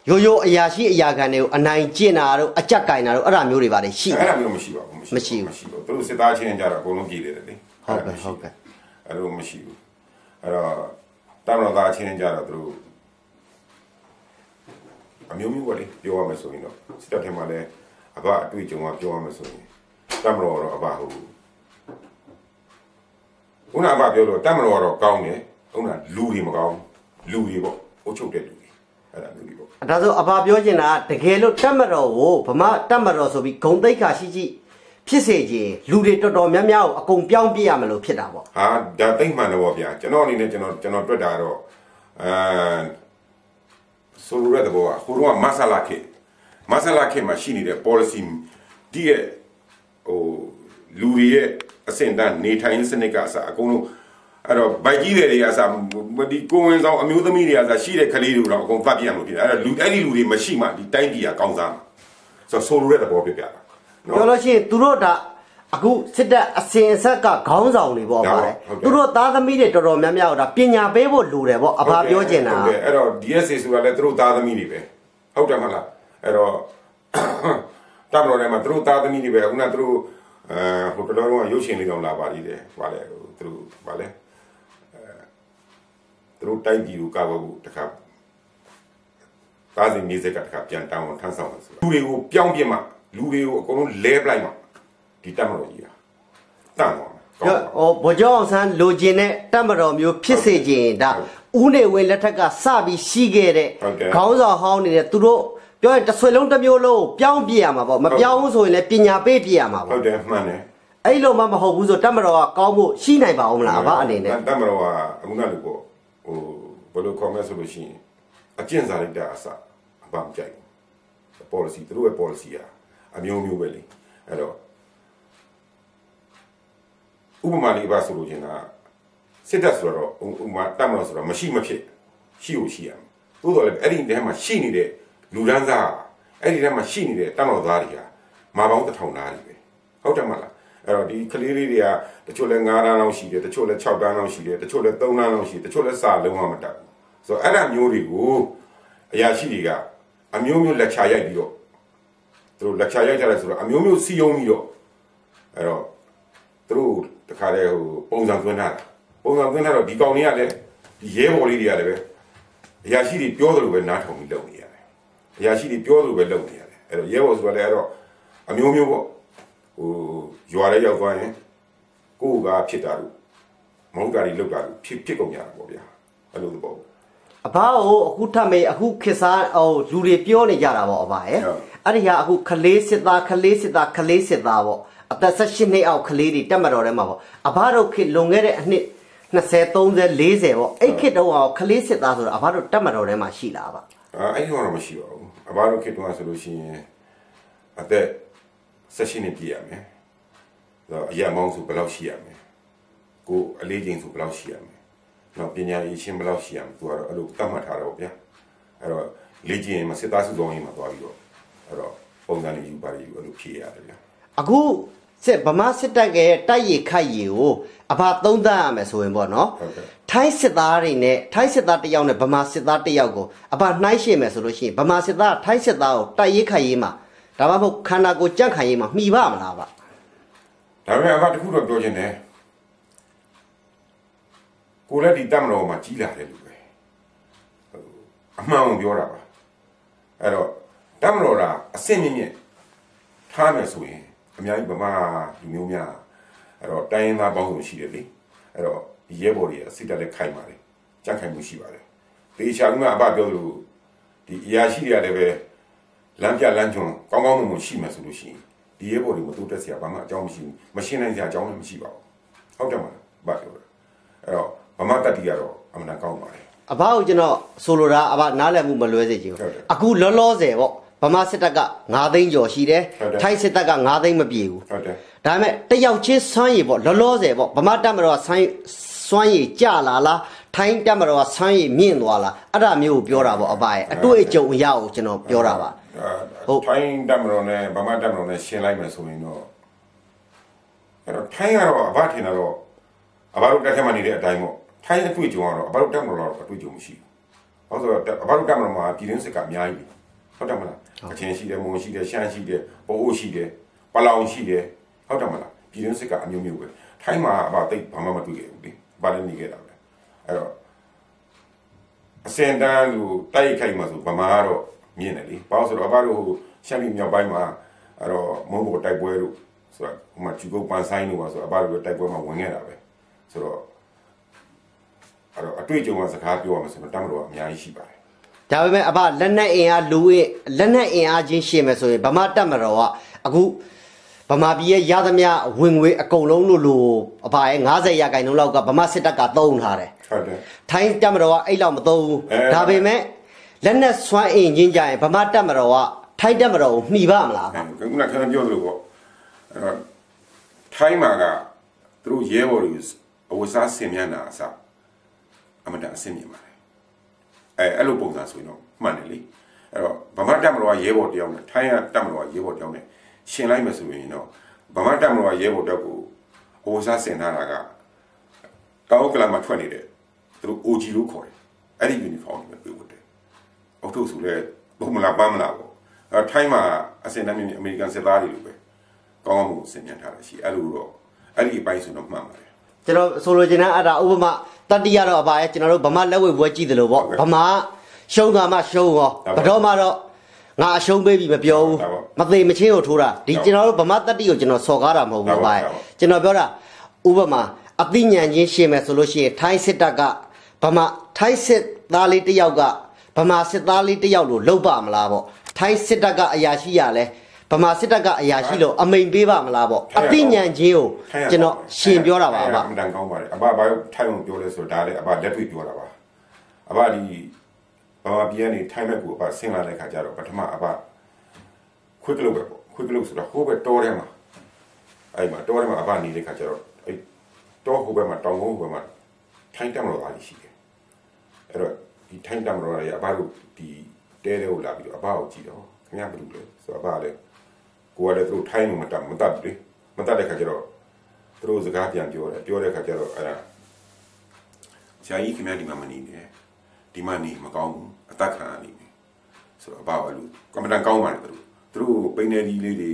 ရိုးရိုးအရာရှိအရာခံတွေကိုအနိုင်ကျင့်တာတို့အကြက်ကင်တာတို့အဲ့ဒါမျိုးတွေပါတယ်ရှိအဲ့တယ်ဒါမျိုးမရှိပါဘူးမရှိဘူးမရှိဘူးသူတို့စစ်သားချင်းကြတော့အကုန်လုံးကြည်တယ်လေဟုတ်ကဲ့အဲ့ဒါမရှိဟုတ်ကဲ့အဲ့လိုမရှိဘူးအဲ့တော့တမန်တော်သားချင်းကြတော့သူတို့ အမျိုးမျိုးပဲလေပြောရမယ်ဆိုရင်တော့စစ်တပ်ထဲမှာလည်းအဘအတွေ့အကြုံကပြောရမယ်ဆိုရင်တမန်တော်တော့အဘဟုတ်ဘူးခုနအဘပြောလို့တမန်တော်ကတော့ကောင်းတယ်ခုနလူတွေမကောင်းလူတွေပေါ့အုတ်ချုပ်တဲ့လူတွေအဲ့ဒါလူတွေပေါ့ဒါဆိုအဘပြောချင်တာကတကယ်လို့တက်မတော်ကိုဗမာတက်မတော်ဆိုပြီးဂုံတိတ်ခါရှိရှိဖြစ်စေခြင်းလူတွေတော်တော်များများကိုအကုန်ပြောင်းပြစ်ရမလို့ဖြစ်တာပေါ့ဟာဒါသိမ့်မှန်တော့ဗျာကျွန်တော်အနေနဲ့ကျွန်တော်ကျွန်တော်တွေ့တာတော့အဲ ဆိုလိုတဲ့သဘောကဟိုတော့မဆလာခေမဆလာခေမှာရှိနေတဲ့ policy ဒီရဲ့ဟိုလူတွေရဲ့အဆင့်တန်းနေထိုင်စနစ်ကအစအကုန်လုံးအဲ့တော့ဗိုက်ကြီးတွေတွေကအစဒီကိုဝင်ဆောင်အမျိုးသမီးတွေကအစရှိတဲ့ကလေးတွေတော့အကုန်ဖတ်ပြရလို့ဖြစ်တယ်အဲ့တော့လူအဲ့ဒီလူတွေမရှိမှဒီတိုင်းပြည်ကကောင်းစားမှာဆိုတော့ဆိုလိုတဲ့သဘောပြပြတာနော်ပြောလို့ရှိရင်သူတို့ဒါ အခုစစ်တပ်အစင်အဆက်ကခေါင်းဆောင်တွေပေါ့ဟုတ်ဗါကဲ့လေဟုတ်ကဲ့သူတို့သားသမီးတွေတော်တော်များများကဒါပညာပေးဖို့လိုတယ်ပေါ့အဘပြောချင်တာဟုတ်တယ်အဲ့တော့ DSA ဆိုတာလည်းသူတို့သားသမီးတွေပဲဟုတ်တယ်မလားအဲ့တော့တပ်မတော်ထဲမှာသူတို့သားသမီးတွေပဲခုနကသူတို့အဲဟိုတလောကရုပ်ရှင်လေးတောင်လာပါလိမ့်တယ်ဗာလေဟိုသူတို့ဗာလေအဲသူတို့တိုက်ပြည်ကိုကာကွယ်ဖို့တခါသားစဉ်မြေစက်ကတခါပြန်တောင်းအောင်ထမ်းဆောင်တယ်ဆိုတာလူတွေကိုပြောင်းပြစ်မှလူတွေကိုအကုန်လုံးလဲပလိုက်မှ ဒီတပ်မတော်ကြီးကတန့်သွားမှာကောင်းပါဟိုဗိုလ်ချုပ်အောင်ဆန်းလိုချင်တဲ့တက်မတော်မျိုးဖြစ်စေခြင်းဒါဦးနေဝင်းလက်ထက်ကစပြီးရှိခဲ့တဲ့ဟုတ်ကဲ့ခေါင်းဆောင်ဟောင်းနေတဲ့သူတို့ပြောရင်တစ်ဆွေလုံးတစ်မျိုးလုံးကိုပြောင်းပြစ်ရမှာပေါ့မပြောင်းဘူးဆိုရင်လည်းပညာပေးပြစ်ရမှာဟုပေါ့တ်တယ်မှန်တယ်အဲ့လိုမှမဟုတ်ဘူးဆိုတက်မတော်ကကောင်းဖို့ရှိနိုင်ပါအောင်မလားအဘအနေနဲ့တမတော်ကအခုနလိုပေါ့ဟိုဘယ်လိုခေါ်မလဲဆိုလို့ရှိရင်အကျင့်စာရိတ္တအစအပမကြိုက်ဘူး policy သူတို့ရဲ့ policy อ่ะအမျိုးမျိုးပဲလေအဲ့တော့ ဥပမာလေးပါဆိုလို့ချင်းတာစစ်တပ်ဆိုတော့ဥပမာတမတော်ဆိုတော့မရှိမဖြစ်ရှိကိုရှိရမယ်သို့တော်လည်းအဲ့ဒီထဲမှာရှိနေတဲ့လူဒန်းစားအဲ့ဒီထဲမှာရှိနေတဲ့တမတော်သားတွေကမာပေါင်းတစ်ထောင်သားတွေပဲဟုတ်တယ်မလားအဲ့တော့ဒီကလေးလေးတွေကတချို့လဲ9တန်းလောက်ရှိတယ်တချို့လဲ6တန်းလောက်ရှိတယ်တချို့လဲ3တန်းလောက်ရှိတယ်တချို့လဲစာလုံးဝမတတ်ဘူးဆိုတော့အဲ့ဒါမျိုးတွေကိုအရာရှိတွေကအမျိုးမျိုးလက်ချရိုက်ပြီးတော့သူတို့လက်ချရိုက်ကြတယ်ဆိုတော့အမျိုးမျိုးစီယုံပြီးတော့အဲ့တော့သူတို့ တခါတည်းဟိုပုံစံသွင်းထားတာပုံစံသွင်းထားတော့ဒီကောင်တွေကလည်းဒီရဲဘော်လေးတွေကလည်းပဲအရာရှိတွေပြောသလိုပဲနားထောင်ပြီးလုပ်နေရတယ်အရာရှိတွေပြောသလိုပဲလုပ်နေရတယ်အဲ့တော့ရဲဘော်ဆိုတာလည်းအဲ့တော့အမျိုးမျိုးပေါ့ဟိုရွာထဲရောက်သွားရင်ကိုယ်ကဖြစ်တာလို့မဟုတ်တာတွေလုပ်တာလို့ဖြစ်ဖြစ်ကုန်ကြတာပေါ့ဗျာအဲ့လိုသဘောအဘကိုအခုထပ်မေးအခုခေတ်စားဟိုလူတွေပြောနေကြတာပေါ့အဘရဲ့ဟုတ်အဲ့ဒီဟာအခုခလေးစစ်သားခလေးစစ်သားခလေးစစ်သားပေါ့ အသက်18နှစ်အောက်ကလေးတွေတက်မတော်ထဲမှာပေါ့အဘတို့ခေတ်လွန်ခဲ့တဲ့အနှစ်20 30 40ပေါ့အဲ့ခေတ်တော့ကလေးစစ်သားဆိုတော့အဘတို့တက်မတော်ထဲမှာရှိလားဗျအာအဲ့ဒီတော့မရှိပါဘူးအဘတို့ခေတ္တကဆိုလို့ရှိရင်အသက်16နှစ်ပြည့်ရမယ်ဆိုတော့အရာမောင်းဆိုဘယ်လောက်ရှိရမလဲကိုအလေးချိန်ဆိုဘယ်လောက်ရှိရမလဲနောက်ပညာရေးရှင်းဘယ်လောက်ရှိရမလဲသူကတော့အဲ့လိုတတ်မှတ်ထားတော့ဗျာအဲ့တော့လေ့ကျင့်ရင်မစစ်သားစုဆောင်ရင်မှာသွားပြီးတော့အဲ့တော့ပုံစံလေးယူပါယူအဲ့လိုဖြည့်ရတယ်ဗျာအခု စစ်ဗမာစစ်တပ်ရဲ့တိုက်ရခိုက်ရီကိုအဘသုံးသပ်ရမယ်ဆိုရင်ပေါ့နော်ဟုတ်ကဲ့ထိုင်းစစ်သားတွေနဲ့ထိုင်းစစ်သားတစ်ယောက်နဲ့ဗမာစစ်သားတစ်ယောက်ကိုအဘနှိုင်းရှင်းမယ်ဆိုလို့ရှိရင်ဗမာစစ်သားကထိုင်းစစ်သားကိုတိုက်ရခိုက်ရီမှာဒါမှမဟုတ်ခန္ဓာကိုယ်ကြန့်ခိုင်ရီမှာမှီပါမလားဗျဒါပေမဲ့အဘတစ်ခုတော့ပြောချင်တယ်ကိုလည်းဒီတတ်မတော်မှာကြီးလာတယ်လို့ပဲဟိုအမှန်ကိုပြောတာပါအဲ့တော့တတ်မတော်တာအစင်မြင့်မြင့်ထားမယ်ဆိုရင် အများကြီးဗမာလူမျိုးများအဲ့တော့တိုင်းရင်းသားပေါင်းစုံရှိတယ်လေအဲ့တော့ဒီရဲဘော်တွေအစစ်တက်လက်ခိုင်ပါတယ်ကြန့်ခိုင်မှုရှိပါတယ်တေချာကအဘပြောလို့ဒီအရာရှိတွေကလည်းပဲလမ်းပြလမ်းချွန်ကောင်းကောင်းမွန်မွန်ရှိမှဆိုလို့ရှိရင်ဒီရဲဘော်တွေမတိုးတက်စရာဘာမှအကြောင်းမရှိဘူးမရှင်းနိုင်စရာအကြောင်းလည်းမရှိပါဘူးဟုတ်တယ်မလားဘာပြောလဲအဲ့တော့ဗမာတတိကတော့အမှန်တန်ကောင်းပါတယ်အဘကိုကျွန်တော်ဆိုလိုတာအဘနားလည်မှုမလွဲစေချင်ဘူးဟုတ်တယ်အခုလောလောဆယ်ပေါ့ ဗမာစစ်တပ်က9သိန်းကျော်ရှိတယ်ဟုတ်တယ်ထိုင်းစစ်တပ်က9သိန်းမပြည့်ဘူးဟုတ်တယ်ဒါပေမဲ့တယောက်ချင်းစွမ်းရည်ပေါ့လောလောဆယ်ပေါ့ဗမာတပ်မတော်ကစွမ်းရည်စွမ်းရည်ကြလာလားထိုင်းတပ်မတော်ကစွမ်းရည်မြင့်သွားလားအဲ့ဒါမျိုးကိုပြောတာပေါ့အဘရဲ့အတွေ့အကြုံအရကိုကျွန်တော်ပြောတာပါအာထိုင်းတက်မတော်နဲ့ဗမာတက်မတော်နဲ့ရှင်းလိုက်မယ်ဆိုရင်တော့အဲ့တော့ထိုင်းကတော့အဘထင်တာတော့အဘတို့တက်ထက်မှနေတဲ့အတိုင်းပေါ့ထိုင်းအတွေ့အကြုံကတော့အဘတို့တက်မတော်တော့အတွေ့အကြုံမရှိဘူးဟုတ်ဆိုတော့အဘတို့တက်မတော်မှာပြည်တွင်းစစ်ကအများကြီး ဟုတ်တယ်မလားအချင်းရှိတယ်မုံရှိတယ်ရှမ်းရှိတယ်ပိုအိုရှိတယ်ပလောင်ရှိတယ်ဟုတ်တယ်မလားပြည်တွင်းစစ်ကအမျိုးမျိုးပဲထိုင်းမှာအဘသိဘာမှမတွေ့ရဘူးလေဘာလည်းနေခဲ့တာပဲအဲ့တော့အစင်တန်းလူတိုက်ခိုက်မှာဆိုဗမာကတော့မြင်တယ်လေဘာလို့ဆိုတော့အဘတို့ဟိုရှမ်းပြည်မြောက်ပိုင်းမှာအဲ့တော့မုံဘိုတိုက်ပွဲတို့ဆိုတော့ဟိုမှာဂျူကုတ်ပန်ဆိုင်တို့ပါဆိုတော့အဘတို့တိုက်ပွဲမှာဝင်ခဲ့တာပဲဆိုတော့အဲ့တော့အတွေ့အကြုံကစကားပြောရမယ်ဆိုတော့တမတော်ကအများကြီးရှိပါတယ် ဒါပေမဲ့အဘလက်နက်အင်အားလူရဲ့လက်နက်အင်အားချင်းရှင်းမယ်ဆိုရင်ဗမာတပ်မတော်ကအခုဗမာပြည်ရဲ့ရသမျှဝင်ငွေအကုန်လုံးလို့လို့အဘရဲ့90ရာခိုင်နှုန်းလောက်ကဗမာစစ်တပ်ကသုံးထားတယ်ဟုတ်တယ်ထိုင်းတပ်မတော်ကအဲ့လောက်မသုံးဘူးအဲဒါပေမဲ့လက်နက်စွမ်းအင်ချင်းကြရင်ဗမာတပ်မတော်ကထိုင်းတပ်မတော်ကိုမှီပါမလားအဲ့ခုနကခဏပြောသလိုပေါ့အဲ့တော့ထိုင်းမှာကသူတို့ရဲဘော်တွေအဝစားဆင်မြန်းတာအစအမတန်အဆင်မြင်ပါတယ် အဲအဲ့လိုပုံစံဆိုရင်တော့မှန်တယ်လေအဲ့တော့ဗမာတက်မတော်ကရဲဘော်တယောက်နဲ့ထိုင်းကတက်မတော်ကရဲဘော်တယောက်နဲ့ရှင်လိုက်မယ်ဆိုရင်တော့ဗမာတက်မတော်ကရဲဘော်တယောက်ကိုအဝစားဆင်ထားတာကတောက်ကလာမှာထွက်နေတဲ့သူတို့ OG လို့ခေါ်တယ်အဲ့ဒီ uniform ပဲပြေဝတ်တယ်အောက်ထုတ်ဆိုလဲဘုံမလားပန်းမလားပေါ့အဲထိုင်းမှာအစင်တမ်းမြင့်အမေရိကန်စစ်သားတွေလိုပဲကောင်းကောင်းမှုဆင်ញံထားတာရှိအဲ့လိုတော့အဲ့ဒီအပိုင်းဆိုတော့မှန်ပါတယ်ကျွန်တော်ဆိုလိုချင်တာအဲ့ဒါဥပမာ တတိယတော့အဘရဲ့ကျွန်တော်တို့ဗမာလက်ဝဲပွဲကြည့်တယ်လို့ပေါ့ဟုတ်ကဲ့ဗမာရှုံးတာမှရှုံးရောဟုတ်ဘကဲ့တော်မှတော့ငါအရှုံးပေးပြီမပြောဘူးဟုတ်ပါမသေးမချင်းကိုထိုးတာဒီဟုတ်ကျွန်တော်တို့ဗမာတတိကိုကျွန်တော်စော်ကားတာမဟုတ်ဟုတ်ဘူးပါဗျာဟုတ်ပါကျွန်တော်ပြောတာဥပမာအသိဉာဏ်ချင်းရှင်းမယ်ဆိုလို့ရှိရင်ထိုင်းစစ်တပ်ကဗမာထိုင်းစစ်သားလေးတစ်ယောက်ကဗမာစစ်သားလေးတစ်ယောက်လို့လှုပ်ပါမလားပေါ့ထိုင်းစစ်တပ်ကအရာရှိရလဲ ဗမာစစ်တပ်ကအရာရှိလို့အမိန်ပေးပါမလားပေါ့အသိဉာဏ်ချင်းကိုကျွန်တော်ရှင်းပြောတာပါအအဘဘအမှန်တန်ကောင်းပါတယ်အဘဘာလို့ထိုင်းအောင်ပြောလဲဆိုတော့ဒါလည်းအဘလက်တွေ့ပြောတာပါအဘဒီဘာမှပြန်နေထိုင်းဘက်ကိုအဘဆင်းလာတဲ့ခါကျတော့ပထမအဘခွိကလုတ်ပဲပေါ့ခွိကလုတ်ဆိုတော့ဟိုးပဲတောထဲမှာအဲ့မှာတောထဲမှာအဘနေတဲ့ခါကျတော့အဲ့တောဟိုဘက်မှာတောင်ကုန်းဟိုဘက်မှာထိုင်းတက်မလို့အားရှိတယ်အဲ့တော့ဒီထိုင်းတမတော်ရအဘတို့ဒီတဲတဲကိုလာပြီးတော့အဘကိုကြည့်တော့ခင်ဗျားဘယ်လိုလဲဆိုတော့အဘကလည်း ကိုကလည်းသူတို့ထိုင်းလို့မတတ်မတတ်ဘူးလေမတတ်တဲ့ခါကျတော့သူတို့စကားပြန်ပြောတယ်ပြောတဲ့ခါကျတော့အဲ့ဒါဆရာကြီးခင်ဗျားဒီမှာမနေနဲ့ဒီမှာနေမကောင်းဘူးအသက်ခံရနေပြီဆိုတော့အဘကလည်းကမ္မတန်ကောင်းပါတယ်သူတို့သူတို့ပိနေဒီလေးတွေ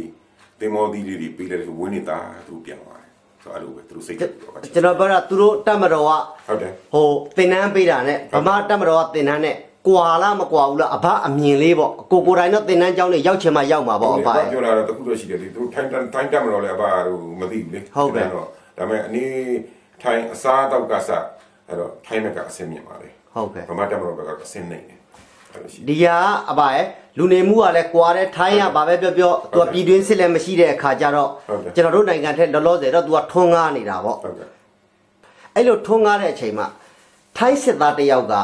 တင်မောဒီလေးတွေပေးလိုက်လို့ဝင်းနေတာသူတို့ပြန်သွားတယ်ဆိုတော့အဲ့လိုပဲသူတို့စိတ်ကြတော့ကျွန်တော်ပြောတာသူတို့တက်မတော်ကဟုတ်တယ်ဟိုသင်တန်းပေးတာနဲ့ဗမာတက်မတော်ကသင်တန်းနဲ့ ကွာလားမကွာဘူးလားအဘအမြင်လေးပေါ့ကိုကိုယ်တိုင်တော့သင်တန်းကျောင်းလေးရောက်ချင်မှရောက်မှာပေါ့အဘရဲ့ပြောလာတော့တခုတော့ရှိတယ်လေသူတို့ထိုင်းထိုင်းတက်မလို့လေအဘတို့မသိဘူးလေဟုတ်ကဲ့တော့ဒါပေမဲ့အနေထိုင်းအစားတော့ကစားအဲ့တော့ထိုင်းဘက်ကအဆင်မြင့်ပါလေဟုတ်ကဲ့ဗမာတက်မလို့ဘက်ကအဆင်နိုင်တယ်အဲ့လိုရှိဒီဟာအပါရဲ့လူနေမှုကလည်းကွာတဲ့ထိုင်းကဘာပဲပြောပြောသူကပြည်တွင်းစစ်လည်းမရှိတဲ့အခါကျတော့ဟုတ်တယ်ကျွန်တော်တို့နိုင်ငံထက်လောလောဆယ်တော့သူကထွန်းကားနေတာပေါ့ဟုတ်ကဲ့အဲ့လိုထွန်းကားတဲ့အချိန်မှာထိုင်းစစ်သားတစ်ယောက်က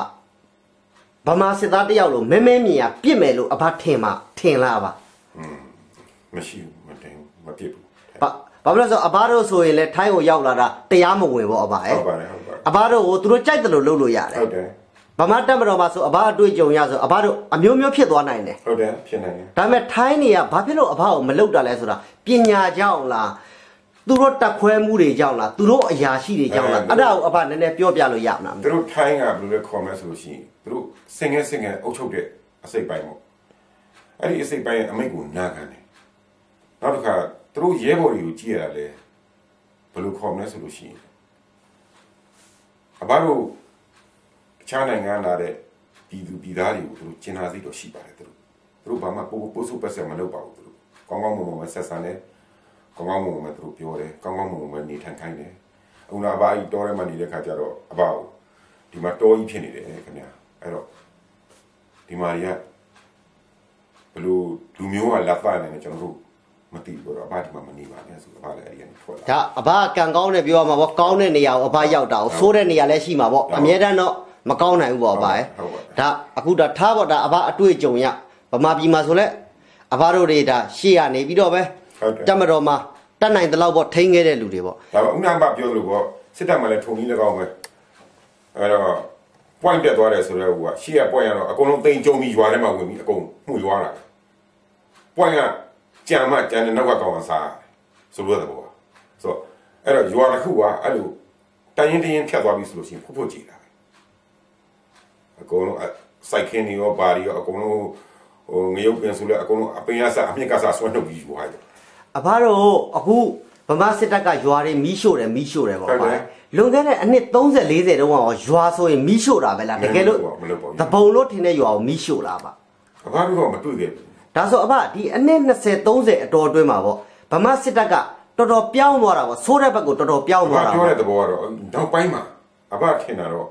ဗမာစစ်သားတစ်ယောက်လိုမဲမဲမြင်ရပြစ်မယ်လို့အဘထင်မှထင်လားပါမရှိဘူးမတင်ဘူးမပြစ်ဘူးဘာဘာဖြစ်လို့လဲဆိုတော့အဘတို့ဆိုရင်လည်းထိုင်းကိုရောက်လာတာတရားမဝင်ပေါ့အဘရဲ့ဟုတ်ပါတယ်ဟုတ်ပါတယ်အဘတို့ကိုသူတို့ကြိုက်တယ်လို့လုပ်လို့ရတယ်ဟုတ်တယ်ဗမာတက်မတော်မှာဆိုအဘအတွေ့အကြုံရဆိုအဘတို့အမျိုးမျိုးဖြစ်သွားနိုင်တယ်ဟုတ်တယ်ဖြစ်နေတယ်ဒါပေမဲ့ထိုင်းနေကဘာဖြစ်လို့အဘကိုမလုပ်တာလဲဆိုတာပညာကြောင့်လား သူတို့တက်ခွဲမှုတွေကြောင့်လားသူတို့အရာရှိတွေကြောင့်လားအဲ့ဒါကိုအဘနည်းနည်းပြောပြလို့ရမလားသူတို့ထိုင်းကဘယ်လိုလဲခေါ်မလဲဆိုလို့ရှိရင်သူတို့စင်ငယ်စင်ငယ်အုပ်ချုပ်တဲ့အစိတ်ပိုင်းပေါ့အဲ့ဒီအစိတ်ပိုင်းရဲ့အမိတ်ကိုနာခံတယ်နောက်တစ်ခါသူတို့ရဲဘော်တွေကိုကြည့်ရတာလေဘယ်လိုခေါ်မလဲဆိုလို့ရှိရင်အဘတို့တခြားနိုင်ငံလာတဲ့ပြည်သူပြည်သားတွေကိုသူတို့ကျင်နာစိတ်တော့ရှိပါတယ်သူတို့သူတို့ဘာမှပို့ပို့စုပတ်ဆက်မလုပ်ပါဘူးသူတို့ကောင်းကောင်းမွန်မွန်ပဲဆက်ဆံတယ် ကောင်းကောင်းမွန်မွန်ပဲသူတို့ပြောတယ်ကောင်းကောင်းမွန်မွန်ပဲနေထိုင်ခိုင်းတယ်အခုနောက်အဘကြီးတောထဲမှာနေတဲ့ခါကျတော့အဘကိုဒီမှာတောကြီးဖြစ်နေတယ်ခင်ဗျာအဲ့တော့ဒီမှာတွေကဘယ်လိုလူမျိုးကလက်ဖတ်နေတယ်ကျွန်တော်တို့မသိဘူးတော့အဘဒီမှာမနေပါနဲ့ဆိုအဘလည်းအဲ့ဒီကနေထွက်လာဒါအဘကံကောင်းတယ်ပြောရမှာပေါ့ကောင်းတဲ့နေရာကိုအဘရောက်တာကိုဆိုးတဲ့နေရာလည်းရှိမှာပေါ့ဟုတ်အမြဲတမ်းတော့မကောင်းနိုင်ဘူးပေါ့အဘရဲ့ဟုတ်ပါဘူးဒါအခုဒါထားပေါ့ဒါအဘအတွေ့အကြုံရဗမာပြည်မှာဆိုလဲအဘတို့တွေဒါရှေ့ရနေပြီးတော့ပဲဟု တ်တယ်တက်မတော်မှာတတ်နိုင်တဲ့လောက်ပေါ့ထိန်းခဲ့တဲ့လူတွေပေါ့ဒါပေမဲ့ဥနာမပြောလို့ပေါ့စစ်တပ်မှလည်းထုံကြီးလည်းကောင်းပဲအဲ့တော့ point တက်သွားတယ်ဆိုတော့ဟိုကရှေ့က point ရတော့အကုန်လုံးတိမ်ကြုံပြီးရွာထဲမှာဝင်ပြီးအကုန်မှုရွာတာ point ကကြံမှကြံတဲ့နောက်ကကောင်းအောင်စားဆိုလို့တဲ့ဘောဆိုတော့အဲ့တော့ရွာတစ်ခုကအဲ့လိုတရင်တရင်ဖြတ်သွားပြီဆိုလို့ရှိရင်ဖုတ်ဖုတ်ကြည့်တာအကုန်လုံးစိုက်ခင်းတွေရောဘာတွေရောအကုန်လုံးဟိုငရုတ်ပင်ဆိုလဲအကုန်လုံးအပင်ကစားအမြင့်ကစားဆွဲနှုတ်ပြီးရွာတယ် အဘတို့အခုဗမာစစ်တပ်ကရွာတွေမီးရှို့တယ်မီးရှို့တယ်ပေါ့ဟုတ်ဗျာတယ်လွန်ခဲ့တဲ့အနှစ်30 40တုန်းကရောရွာဆိုရင်မီးရှို့တာပဲလားတကယ်လို့မလုပ်ပါဘူးတပုံလို့ထင်တဲ့ရွာကိုမီးရှို့လားပါအဘတို့ကမတွေ့ခဲ့ဘူးဒါဆိုအဘဒီအနှစ်20 30အတော်အတွင်းမှာပေါ့ဗမာစစ်တပ်ကတော်တော်ပြောင်းသွားတာပေါ့ဆိုးတဲ့ဘက်ကိုတော်တော်ပြောင်းအဘသွားတာပြောပေါ့တဲ့သဘောကတော့နောက်ပိုင်းမှာအဘထင်တာတော့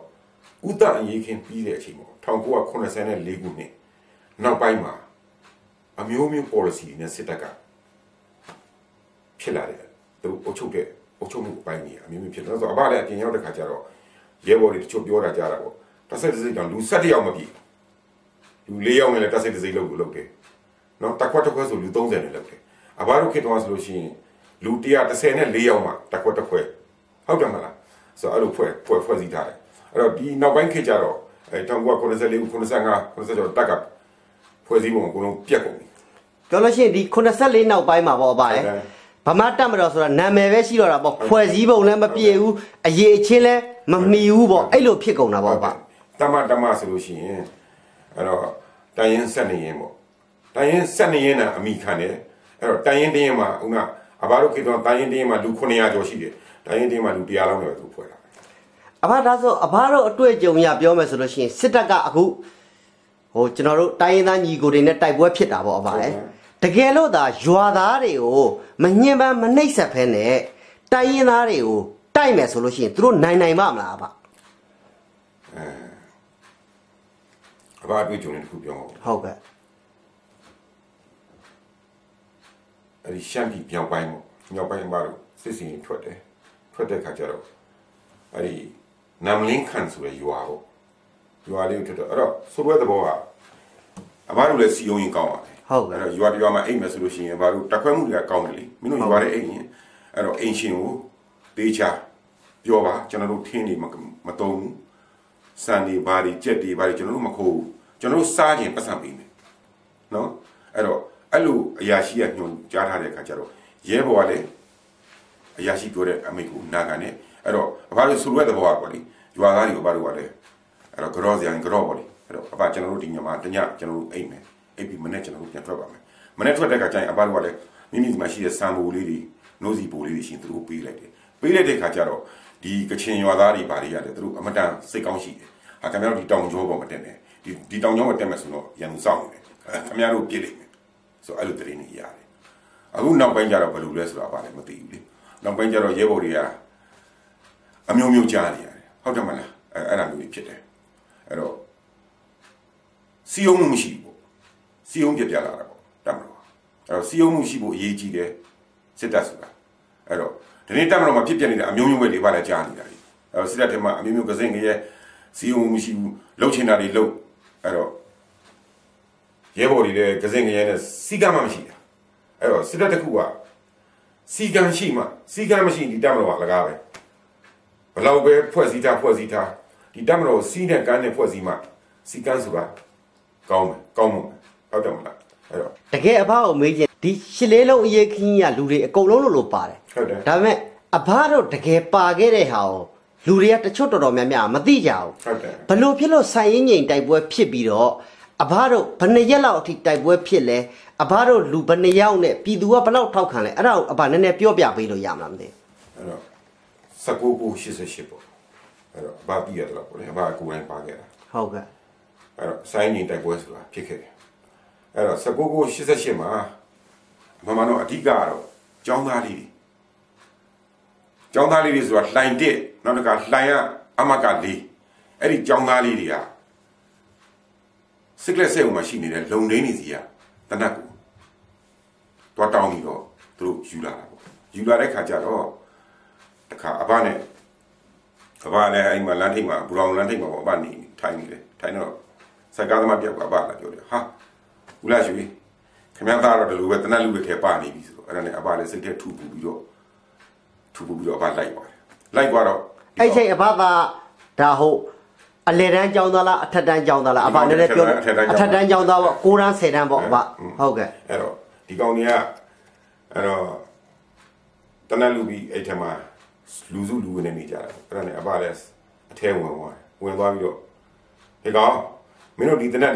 ဥဒအရေးခင်းပြီးတဲ့အချိန်ပေါ့1984ခုနှစ်နောက်ပိုင်းမှာအမျိုးမျိုး policy တွေနဲ့စစ်တပ်က ဖြစ်လာတယ်သူအုပ်ချုပ်တဲ့အုပ်ချုပ်မှုအပိုင်းကြီးအမျိုးမျိုးဖြစ်တယ်ဆိုတော့အဘလည်းအပြင်ရောက်တဲ့ခါကျတော့ရဲဘော်တွေတချို့ပြောတာကြားတာပေါ့တစ်ဆက်တစ်စိတ်ကြောင့်လူ7ယောက်မပြည့်လူ4ယောက်နဲ့လည်းတစ်ဆက်တစ်စိတ်လောက်ကိုလုပ်တယ်နော်တစ်ခွက်တစ်ခွက်ဆိုလူ30နဲ့လုပ်တယ်အဘတို့ခေတ္တကဆိုလို့ရှိရင်လူ130နဲ့4ယောက်မှတစ်ခွက်တစ်ခွက်ဟုတ်တယ်မလားဆိုတော့အဲ့လိုဖွဲ့ဖွဲ့ဖွဲ့စည်းထားတယ်အဲ့တော့ဒီနောက်ပိုင်းခေတ်ကျတော့အဲ1994 95 96တက်ကဖွဲ့စည်းပုံအကုန်လုံးပြတ်ကုန်ပြီပြောလို့ရှိရင်ဒီ84နောက်ပိုင်းမှာပေါ့အဘရဲ့ဟုတ်တယ် ဗမာတပ်မတော်ဆိုတာနာမည်ပဲရှိတော့တာပေါ့ဖွဲ့စည်းပုံလည်းမပြည့်ဘူးအရေးအချင်းလည်းမမီဘူးပေါ့အဲ့လိုဖြစ်ကုန်တာပေါ့အဘတမတမဆိုလို့ရှိရင်အဲ့တော့တန်ရင်ဆက်နေရင်ပေါ့တန်ရင်ဆက်နေရင်နာအမိခံတယ်အဲ့တော့တန်ရင်တင်းရင်မှာဥကအဘာတို့ခေတ္တကတန်ရင်တင်းရင်မှာလူ900ကျော်ရှိတယ်တန်ရင်တင်းရင်မှာလူ100လောက်နဲ့ပဲသူဖွဲ့တာအဘဒါဆိုအဘတို့အတွေ့အကြုံရပြောမယ်ဆိုလို့ရှိရင်စစ်တပ်ကအခုဟိုကျွန်တော်တို့တိုင်းရင်းသားညီကိုတွေနဲ့တိုက်ပွဲဖြစ်တာပေါ့အဘရဲ့ တကယ်လို့သာရွာသားတွေကိုမညှဉ်းပန်းမနှိပ်စက်ဖဲနဲ့တိုင်းရင်းသားတွေကိုတိုက်မယ်ဆိုလို့ရှိရင်သူတို့နိုင်နိုင်ပါမလားအဘအဘာအတွေ့အကြုံတွေတစ်ခုပြောအောင်ဟုတ်ကဲ့အဲ့ဒီရှမ်းပြည်မြောက်ပိုင်းပေါ့မြောက်ပိုင်းအဘာတို့စစ်စင်ရေးထွက်တယ်ထွက်တဲ့ခါကျတော့အဲ့ဒီနမ်လင်းခန်ဆိုတဲ့ရွာပေါ့ရွာလေးကိုထွက်တော့အဲ့တော့ဆိုတဲ့သဘောကအဘာတို့လည်းစီယုံရင်ကောင်းပါတယ် ဟုတ်ကဲ့အဲ့တော့ရွာတရွာမှာအိမ်မယ်ဆိုလို့ရှိရင်ဘာလို့တက်ခွဲမှုတွေကကောင်းတယ်လေမင်းတို့ရွာတဲ့အိမ်ရင်အဲ့တော့အိမ်ရှင်ကိုတေးချပြောပါကျွန်တော်တို့ထင်းနေမမတုံးဘူးစံနေဘာတွေကြက်တွေဘာတွေကျွန်တော်တို့မခိုးဘူးကျွန်တော်တို့စားခြင်းပတ်စံပေးမယ်နော်အဲ့တော့အဲ့လိုအရာရှိကညွှန်ကြားထားတဲ့အခါကျတော့ရဲဘော်ကလည်းအရာရှိပြောတဲ့အမိန့်ကိုနာခံတယ်အဲ့တော့ဘာလို့ဆိုလွဲတဲ့ဘောကပေါ့လေရွာသားတွေကိုဘာလို့ကလဲအဲ့တော့ကြောစရာကြောပေါ့လေအဲ့တော့အဖကျွန်တော်တို့ဒီညမှာတညကျွန်တော်တို့အိမ်မယ် အိပ်ပြီးမနေ့ကျွန်တော်တို့ပြန်ထွက်ပါမယ်မနေ့ထွက်တဲ့အခါကျရင်အဖတို့ကလည်းမိမိဒီမှာရှိတဲ့စံပိုလေးတွေနိုးစီပိုလေးတွေရှင်သူတို့ပေးလိုက်တယ်ပေးလိုက်တဲ့အခါကျတော့ဒီကချင်ရွာသားတွေဘာတွေရတယ်သူတို့အမတန်စိတ်ကောင်းရှိတယ်ဟာခင်ဗျားတို့ဒီတောင်ကျောပေါ်မှာတက်နေဒီဒီတောင်ကျောပေါ်တက်မယ်ဆိုတော့ရန်သူစောင့်နေတယ်ခင်ဗျားတို့ပြစ်လိမ့်မယ်ဆိုအဲ့လိုတရင်နေရတယ်အခုနောက်ပိုင်းကျတော့ဘယ်လိုလဲဆိုတာဘာလဲမသိဘူးလေနောက်ပိုင်းကျတော့ရဲဘော်တွေကအမျိုးမျိုးကြားနေရတယ်ဟုတ်တယ်မလားအဲအဲ့ဒါမျိုးတွေဖြစ်တယ်အဲ့တော့စစီယုံမှုမရှိဘူးပေါ့ စီယုံပြပြလာတာပေါ့တမလို့အဲ့တော့စီယုံမှုရှိဖို့အရေးကြီးတယ်စစ်တပ်ဆိုတာအဲ့တော့ဒီနေ့တမလို့မှာဖြစ်ပြနေတဲ့အမျိုးမျိုးပဲတွေပါလဲကြားနေတာလေအဲ့တော့စစ်တပ်ထဲမှာအမျိုးမျိုးကစင်ကရဲ့စီယုံမှုမရှိဘူးလှုပ်ချင်တာတွေလှုပ်အဲ့တော့ရဲဘော်တွေလည်းကစင်ကရဲ့နဲ့စီကမှမရှိတာအဲ့တော့စစ်တပ်တစ်ခုကစီကံရှိမှစီကံမရှိရင်ဒီတမလို့ကအလကားပဲဘလောက်ပဲဖွဲ့စည်းထားဖွဲ့စည်းထားဒီတက်မတော်စီးတဲ့ကန်းနဲ့ဖွဲ့စည်းမှစီကန်းဆိုတာကောင်းမယ်ကောင်းမှာ ဟုတ်တယ်မလားအဲ့တော့တကယ်အဘကိုမေးခြင်းဒီရှစ်လေးလုံးအရေးခင်းကြီးကလူတွေအကုန်လုံးလို့လို့ပါတယ်ဟုတ်တယ်ဒါပေမဲ့အဘတို့တကယ်ပါခဲ့တဲ့ဟာကိုလူတွေကတချို့တော်တော်များများမသိကြဘူးဟုတ်တယ်ဘလို့ဖြစ်လို့ဆိုင်ရင်ငိန်တိုက်ပွဲဖြစ်ပြီးတော့အဘတို့ဘယ်နှစ်ရက်လောက်အထိတိုက်ပွဲဖြစ်လဲအဘတို့လူဘယ်နှစ်ယောက်နဲ့ပြည်သူကဘယ်လောက်ထောက်ခံလဲအဲ့ဒါကိုအဘနည်းနည်းပြောပြပေးလို့ရမလားမသိအဲ့တော့19ကို88ပေါ့အဲ့တော့ဘာပြရတယ်ပေါ့လေဘာကိုယ်တိုင်ပါခဲ့တာဘူးဟုတ်ကဲ့အဲ့တော့ဆိုင်းနေတိုက်ပွဲဆိုတာဖြစ်ခဲ့တယ် အဲ့တော့19ကို88မှာမမတော့အဓိကကတော့ចောင်းသားလေးတွေចောင်းသားလေးတွေဆိုတာလှိုင်တစ်နောက်တစ်ခါလှိုင်ရအမကလေးအဲ့ဒီចောင်းသားလေးတွေက စစ်ကလက်ဆက်ဥမှာရှိနေတဲ့လုံဒင်းနေစီကတနတ်ကိုတွားတောင်းပြီးတော့သူတို့ယူလာတာပေါ့ယူလာတဲ့ခါကျတော့တခါအဘနဲ့အဘလည်းအိမ်မှာလမ်းထိပ်မှာဘူရောင်လမ်းထိပ်မှာပေါ့အဘနေထိုင်နေတယ်ထိုင်တော့စကားသမားပြောက်ကအဘလာပြောတယ်ဟာ ဦးလာရွှေခင်ဗျားသားတော့ဒီလိုပဲတနတ်လူတွေထဲပါနေပြီဆိုတော့အဲ့ဒါနဲ့အဘလည်းစိတ်ထဲထူပူပြီးတော့ထူပူပြီးတော့အဘလိုက်သွားတယ်လိုက်သွားတော့အဲ့ချိန်အဘသာဒါဟုတ်အလေတန်းကြောင်းသားလားအထက်တန်းကြောင်းသားလားအဘနည်းနည်းပြောအထက်တန်းကြောင်းသားပေါ့9တန်း10တန်းပေါ့အဘဟုတ်ကဲ့အဲ့တော့ဒီကောင်တွေကအဲ့တော့တနတ်လူပြီးအဲ့ထက်မှာလူစုလူဝင်နေနေကြတာအဲ့ဒါနဲ့အဘလည်းအထဲဝင်သွားတယ်ဝင်သွားပြီးတော့ဒီကောင်မင်းတို့ဒီတနတ်တွေ